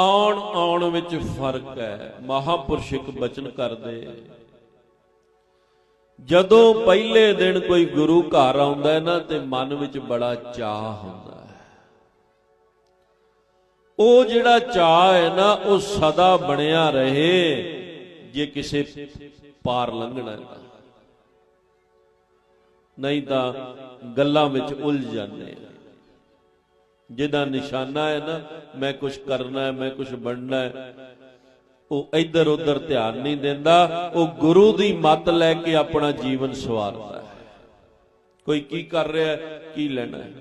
ਆਉਣ ਆਉਣ ਵਿੱਚ ਫ਼ਰਕ ਹੈ। ਮਹਾਪੁਰਸ਼ ਇੱਕ ਬਚਨ ਕਰਦੇ। ਜਦੋਂ ਪਹਿਲੇ ਦਿਨ ਕੋਈ ਗੁਰੂ ਘਰ ਆਉਂਦਾ ਹੈ ਨਾ, ਤੇ ਮਨ ਵਿੱਚ ਬੜਾ ਚਾਹ ਹੁੰਦਾ ਹੈ। ਉਹ ਜਿਹੜਾ ਚਾਹ ਹੈ ਨਾ, ਉਹ ਸਦਾ ਬਣਿਆ ਰਹੇ, ਜੇ ਕਿਸੇ ਪਾਰ ਲੰਘਣਾ ਨਹੀਂ ਤਾਂ ਗੱਲਾਂ ਵਿੱਚ ਉਲਝ ਜਾਂਦੇ ਆ। ਜਿਹਦਾ ਨਿਸ਼ਾਨਾ ਹੈ ਨਾ, ਮੈਂ ਕੁਝ ਕਰਨਾ ਹੈ, ਮੈਂ ਕੁਝ ਬਣਨਾ ਹੈ। ਉਹ ਇੱਧਰ ਉੱਧਰ ਧਿਆਨ ਨਹੀਂ ਦਿੰਦਾ, ਉਹ ਗੁਰੂ ਦੀ ਮੱਤ ਲੈ ਕੇ ਆਪਣਾ ਜੀਵਨ ਸਵਾਰਦਾ ਹੈ। ਕੋਈ ਕੀ ਕਰ ਰਿਹਾ ਹੈ, ਕੀ ਲੈਣਾ ਹੈ?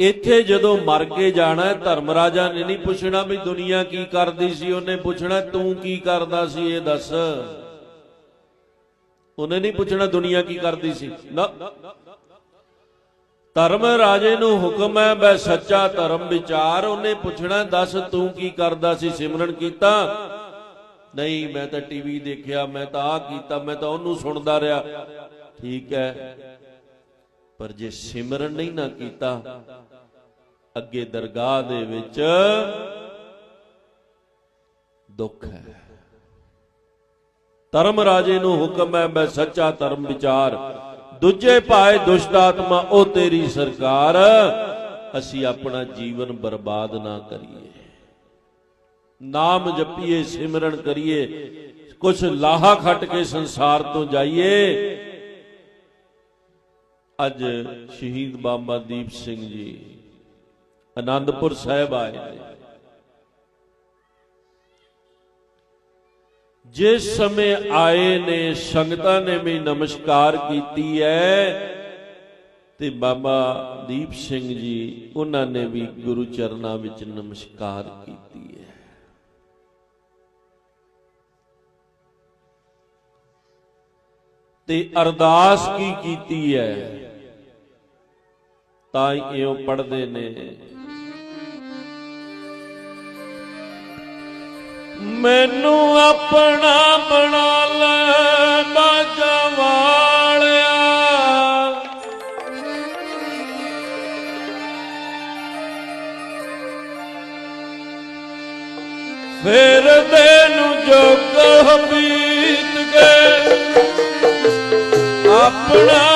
ਇੱਥੇ ਜਦੋਂ ਮਰ ਕੇ ਜਾਣਾ ਹੈ, ਧਰਮ ਰਾਜਾ ਨੇ ਨਹੀਂ ਪੁੱਛਣਾ ਵੀ ਦੁਨੀਆ ਕੀ ਕਰਦੀ ਸੀ, ਉਹਨੇ ਪੁੱਛਣਾ, ਤੂੰ ਕੀ ਕਰਦਾ ਸੀ, ਇਹ ਦੱਸ। ਉਹਨੇ ਨਹੀਂ ਪੁੱਛਣਾ ਦੁਨੀਆ ਕੀ ਕਰਦੀ ਸੀ। ਨਾ। ਧਰਮ ਰਾਜੇ ਨੂੰ ਹੁਕਮ ਹੈ, ਬੈ ਸੱਚਾ ਧਰਮ ਵਿਚਾਰ। ਉਹਨੇ ਪੁੱਛਣਾ, ਦੱਸ ਤੂੰ ਕੀ ਕਰਦਾ ਸੀ, ਸਿਮਰਨ ਕੀਤਾ? ਨਹੀਂ, ਮੈਂ ਤਾਂ ਟੀਵੀ ਦੇਖਿਆ, ਮੈਂ ਤਾਂ ਆ ਕੀਤਾ, ਮੈਂ ਤਾਂ ਉਹਨੂੰ ਸੁਣਦਾ ਰਿਹਾ। ਠੀਕ ਹੈ। ਪਰ ਜੇ ਸਿਮਰਨ ਨਹੀਂ ਨਾ ਕੀਤਾ, ਅੱਗੇ ਦਰਗਾਹ ਦੇ ਵਿੱਚ ਦੁੱਖ ਹੈ। ਧਰਮ ਰਾਜੇ ਨੂੰ ਹੁਕਮ ਹੈ ਮੈਂ ਸੱਚਾ ਧਰਮ ਵਿਚਾਰ। ਦੂਜੇ ਭਾਏ ਦੁਸ਼ਟ ਆਤਮਾ, ਉਹ ਤੇਰੀ ਸਰਕਾਰ। ਅਸੀਂ ਆਪਣਾ ਜੀਵਨ ਬਰਬਾਦ ਨਾ ਕਰੀਏ। ਨਾਮ ਜਪੀਏ, ਸਿਮਰਨ ਕਰੀਏ। ਕੁਛ ਲਾਹਾ ਖੱਟ ਕੇ ਸੰਸਾਰ ਤੋਂ ਜਾਈਏ। ਅੱਜ ਸ਼ਹੀਦ ਬਾਬਾ ਦੀਪ ਸਿੰਘ ਜੀ ਆਨੰਦਪੁਰ ਸਾਹਿਬ ਆਏ ਨੇ। ਜਿਸ ਸਮੇਂ ਆਏ ਨੇ, ਸੰਗਤਾਂ ਨੇ ਵੀ ਨਮਸਕਾਰ ਕੀਤੀ ਹੈ ਤੇ ਬਾਬਾ ਦੀਪ ਸਿੰਘ ਜੀ, ਉਹਨਾਂ ਨੇ ਵੀ ਗੁਰੂ ਚਰਨਾਂ ਵਿੱਚ ਨਮਸਕਾਰ ਕੀਤੀ ਹੈ ਤੇ ਅਰਦਾਸ ਕੀ ਕੀਤੀ ਹੈ ਤਾਂ ਹੀ ਇਹੋ ਪੜਦੇ ਨੇ। ਮੈਨੂੰ ਆਪਣਾ ਬਣਾ ਲੈ ਬਾਜਾ ਵਾਲਿਆ। ਫੇਰ ਦੇ ਨੂੰ ਜੋ ਕਹ ਬੀਤ ਗਏ। ਆਪਣਾ